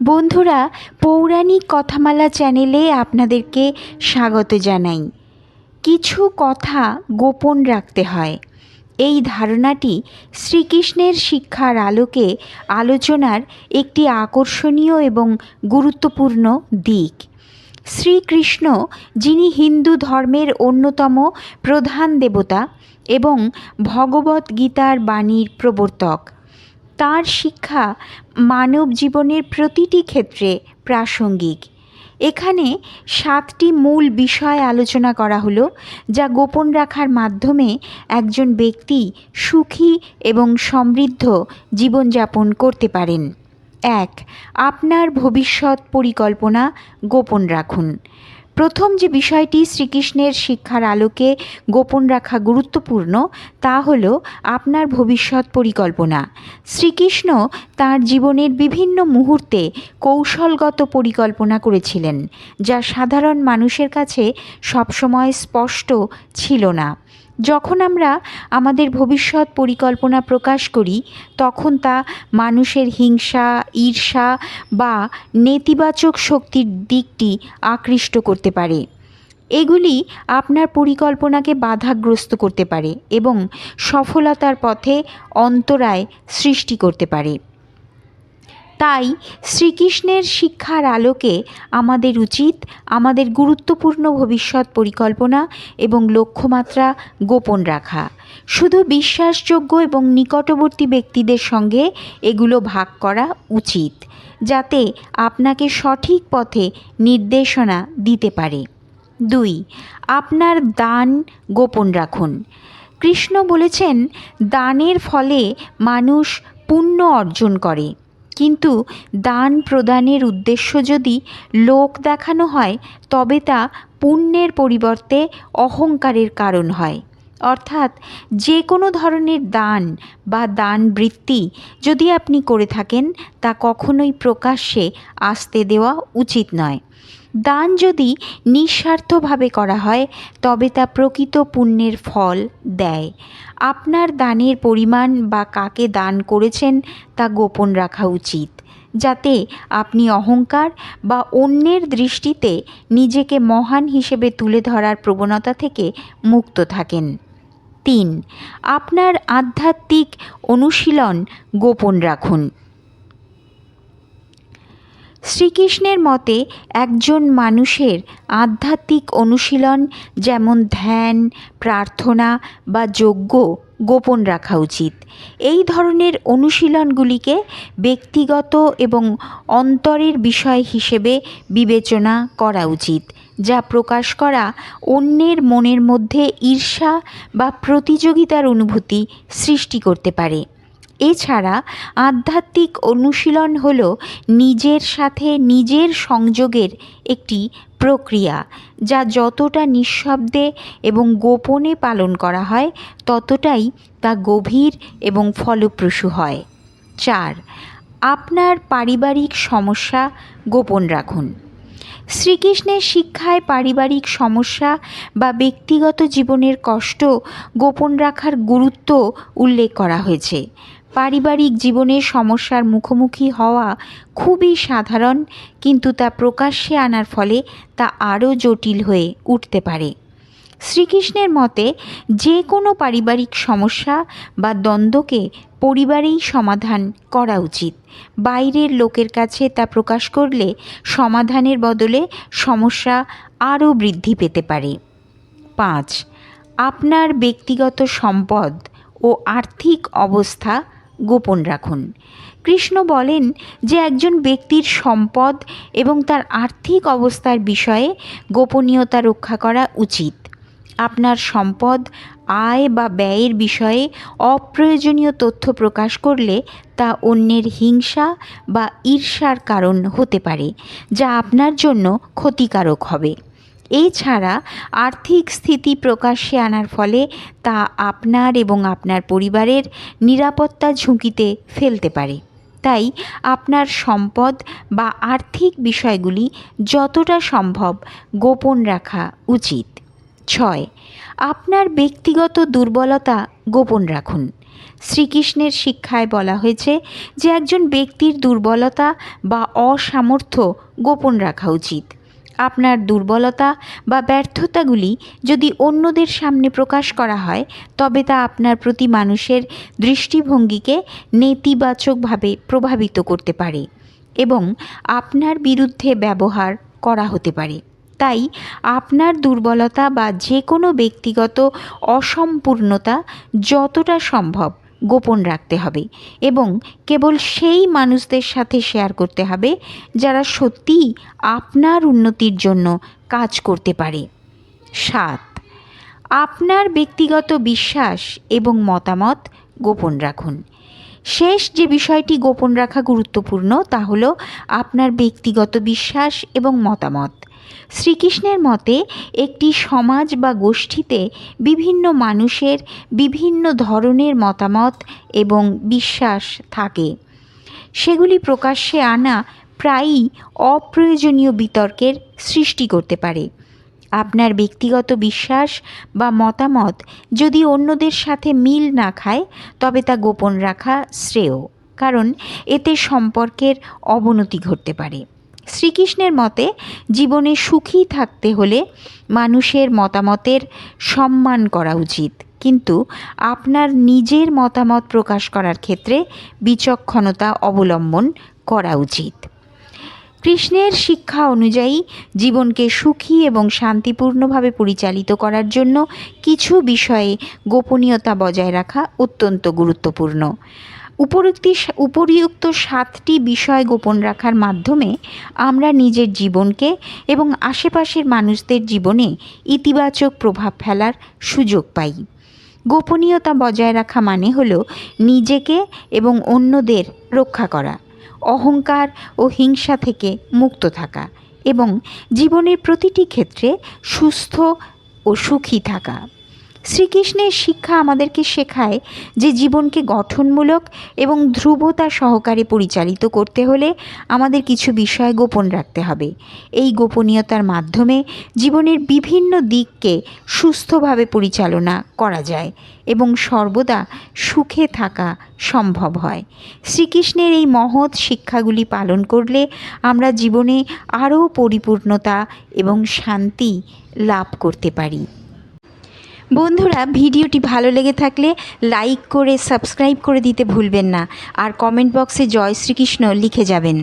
বন্ধুরা, পৌরাণিক কথামালা চ্যানেলে আপনাদেরকে স্বাগত জানাই। কিছু কথা গোপন রাখতে হয়। এই ধারণাটি শ্রীকৃষ্ণের শিক্ষার আলোকে আলোচনার একটি আকর্ষণীয় এবং গুরুত্বপূর্ণ দিক। শ্রীকৃষ্ণ, যিনি হিন্দু ধর্মের অন্যতম প্রধান দেবতা এবং ভগবত গীতার বাণীর প্রবর্তক তার শিক্ষা মানব জীবনের প্রতিটি ক্ষেত্রে প্রাসঙ্গিক। এখানে সাতটি মূল বিষয় আলোচনা করা হলো, যা গোপন রাখার মাধ্যমে একজন ব্যক্তি সুখী এবং সমৃদ্ধ জীবনযাপন করতে পারেন। এক, আপনার ভবিষ্যৎ পরিকল্পনা গোপন রাখুন। প্রথম যে বিষয়টি শ্রীকৃষ্ণের শিক্ষার আলোকে গোপন রাখা গুরুত্বপূর্ণ, তা হল আপনার ভবিষ্যৎ পরিকল্পনা। শ্রীকৃষ্ণ তার জীবনের বিভিন্ন মুহূর্তে কৌশলগত পরিকল্পনা করেছিলেন, যা সাধারণ মানুষের কাছে সবসময় স্পষ্ট ছিল না। যখন আমরা আমাদের ভবিষ্যৎ পরিকল্পনা প্রকাশ করি, তখন তা মানুষের হিংসা, ঈর্ষা বা নেতিবাচক শক্তির দিকটি আকৃষ্ট করতে পারে। এগুলি আপনার পরিকল্পনাকে বাধাগ্রস্ত করতে পারে এবং সফলতার পথে অন্তরায় সৃষ্টি করতে পারে। তাই শ্রীকৃষ্ণের শিক্ষার আলোকে আমাদের উচিত, আমাদের গুরুত্বপূর্ণ ভবিষ্যৎ পরিকল্পনা এবং লক্ষ্যমাত্রা গোপন রাখা। শুধু বিশ্বাসযোগ্য এবং নিকটবর্তী ব্যক্তিদের সঙ্গে এগুলো ভাগ করা উচিত, যাতে আপনাকে সঠিক পথে নির্দেশনা দিতে পারে। দুই, আপনার দান গোপন রাখুন। কৃষ্ণ বলেছেন, দানের ফলে মানুষ পুণ্য অর্জন করে। কিন্তু দান প্রদানের উদ্দেশ্য যদি লোক দেখানো হয়, তবে তা পুণ্যের পরিবর্তে অহংকারের কারণ হয়। অর্থাৎ যে কোনো ধরনের দান বা দান বৃত্তি যদি আপনি করে থাকেন, তা কখনোই প্রকাশ্যে আসতে দেওয়া উচিত নয়। দান যদি নিঃস্বার্থভাবে করা হয়, তবে তা প্রকৃত পুণ্যের ফল দেয়। আপনার দানের পরিমাণ বা কাকে দান করেছেন তা গোপন রাখা উচিত, যাতে আপনি অহংকার বা অন্যের দৃষ্টিতে নিজেকে মহান হিসেবে তুলে ধরার প্রবণতা থেকে মুক্ত থাকেন। তিন, আপনার আধ্যাত্মিক অনুশীলন গোপন রাখুন। শ্রীকৃষ্ণের মতে একজন মানুষের আধ্যাত্মিক অনুশীলন যেমন ধ্যান, প্রার্থনা বা যজ্ঞ গোপন রাখা উচিত। এই ধরনের অনুশীলনগুলিকে ব্যক্তিগত এবং অন্তরের বিষয় হিসেবে বিবেচনা করা উচিত, যা প্রকাশ করা অন্যের মনের মধ্যে ঈর্ষা বা প্রতিযোগিতার অনুভূতি সৃষ্টি করতে পারে। এছাড়া আধ্যাত্মিক অনুশীলন হল নিজের সাথে নিজের সংযোগের একটি প্রক্রিয়া, যা যতটা নিঃশব্দে এবং গোপনে পালন করা হয়, ততটাই তা গভীর এবং ফলপ্রসূ হয়। চার, আপনার পারিবারিক সমস্যা গোপন রাখুন। শ্রীকৃষ্ণের শিক্ষায় পারিবারিক সমস্যা বা ব্যক্তিগত জীবনের কষ্ট গোপন রাখার গুরুত্ব উল্লেখ করা হয়েছে। পারিবারিক জীবনে সমস্যার মুখোমুখি হওয়া খুবই সাধারণ, কিন্তু তা প্রকাশ্যে আনার ফলে তা আরও জটিল হয়ে উঠতে পারে। শ্রীকৃষ্ণের মতে, যে কোনো পারিবারিক সমস্যা বা দ্বন্দ্বকে পরিবারেই সমাধান করা উচিত। বাইরের লোকের কাছে তা প্রকাশ করলে সমাধানের বদলে সমস্যা আরও বৃদ্ধি পেতে পারে। পাঁচ, আপনার ব্যক্তিগত সম্পদ ও আর্থিক অবস্থা গোপন রাখুন। কৃষ্ণ বলেন যে একজন ব্যক্তির সম্পদ এবং তার আর্থিক অবস্থার বিষয়ে গোপনীয়তা রক্ষা করা উচিত। আপনার সম্পদ, আয় বা ব্যয়ের বিষয়ে অপ্রয়োজনীয় তথ্য প্রকাশ করলে তা অন্যের হিংসা বা ঈর্ষার কারণ হতে পারে, যা আপনার জন্য ক্ষতিকারক হবে। এছাড়া, আর্থিক স্থিতি প্রকাশ্যে আনার ফলে তা আপনার এবং আপনার পরিবারের নিরাপত্তা ঝুঁকিতে ফেলতে পারে। তাই আপনার সম্পদ বা আর্থিক বিষয়গুলি যতটা সম্ভব গোপন রাখা উচিত। ছয়। আপনার ব্যক্তিগত দুর্বলতা গোপন রাখুন। শ্রীকৃষ্ণের শিক্ষায় বলা হয়েছে যে একজন ব্যক্তির দুর্বলতা বা অসামর্থ্য গোপন রাখা উচিত। আপনার দুর্বলতা বা ব্যর্থতাগুলি যদি অন্যদের সামনে প্রকাশ করা হয়, তবে তা আপনার প্রতি মানুষের দৃষ্টিভঙ্গিকে নেতিবাচকভাবে প্রভাবিত করতে পারে এবং আপনার বিরুদ্ধে ব্যবহার করা হতে পারে। তাই আপনার দুর্বলতা বা যে কোনো ব্যক্তিগত অসম্পূর্ণতা যতটা সম্ভব গোপন রাখতে হবে এবং কেবল সেই মানুষদের সাথে শেয়ার করতে হবে যারা সত্যিই আপনার উন্নতির জন্য কাজ করতে পারে। সাত, আপনার ব্যক্তিগত বিশ্বাস এবং মতামত গোপন রাখুন। শেষ যে বিষয়টি গোপন রাখা গুরুত্বপূর্ণ তা হলো আপনার ব্যক্তিগত বিশ্বাস এবং মতামত। শ্রীকৃষ্ণের মতে, একটি সমাজ বা গোষ্ঠীতে বিভিন্ন মানুষের বিভিন্ন ধরনের মতামত এবং বিশ্বাস থাকে। সেগুলি প্রকাশ্যে আনা প্রায়ই অপ্রয়োজনীয় বিতর্কের সৃষ্টি করতে পারে। আপনার ব্যক্তিগত বিশ্বাস বা মতামত যদি অন্যদের সাথে মিল না খায়, তবে তা গোপন রাখা শ্রেয়, কারণ এতে সম্পর্কের অবনতি ঘটতে পারে। শ্রীকৃষ্ণের মতে, জীবনে সুখী থাকতে হলে মানুষের মতামতের সম্মান করা উচিত। কিন্তু আপনার নিজের মতামত প্রকাশ করার ক্ষেত্রে বিচক্ষণতা অবলম্বন করা উচিত। কৃষ্ণের শিক্ষা অনুযায়ী জীবনকে সুখী এবং শান্তিপূর্ণভাবে পরিচালিত করার জন্য কিছু বিষয়ে গোপনীয়তা বজায় রাখা অত্যন্ত গুরুত্বপূর্ণ। উপরোক্তি উপরিউক্ত সাতটি বিষয় গোপন রাখার মাধ্যমে আমরা নিজের জীবনকে এবং আশেপাশের মানুষদের জীবনে ইতিবাচক প্রভাব ফেলার সুযোগ পাই। গোপনীয়তা বজায় রাখা মানে হল নিজেকে এবং অন্যদের রক্ষা করা, অহংকার ও হিংসা থেকে মুক্ত থাকা এবং জীবনের প্রতিটি ক্ষেত্রে সুস্থ ও সুখী থাকা। শ্রীকৃষ্ণের শিক্ষা আমাদেরকে শেখায় যে জীবনকে গঠনমূলক এবং ধ্রুবতা সহকারে পরিচালিত করতে হলে আমাদের কিছু বিষয় গোপন রাখতে হবে। এই গোপনীয়তার মাধ্যমে জীবনের বিভিন্ন দিককে সুস্থভাবে পরিচালনা করা যায় এবং সর্বদা সুখে থাকা সম্ভব হয়। শ্রীকৃষ্ণের এই মহৎ শিক্ষাগুলি পালন করলে আমরা জীবনে আরও পরিপূর্ণতা এবং শান্তি লাভ করতে পারি। বন্ধুরা, ভিডিওটি ভালো লেগে থাকলে লাইক করে, সাবস্ক্রাইব করে দিতে ভুলবেন না। আর কমেন্ট বক্সে জয় শ্রীকৃষ্ণ লিখে যাবেন।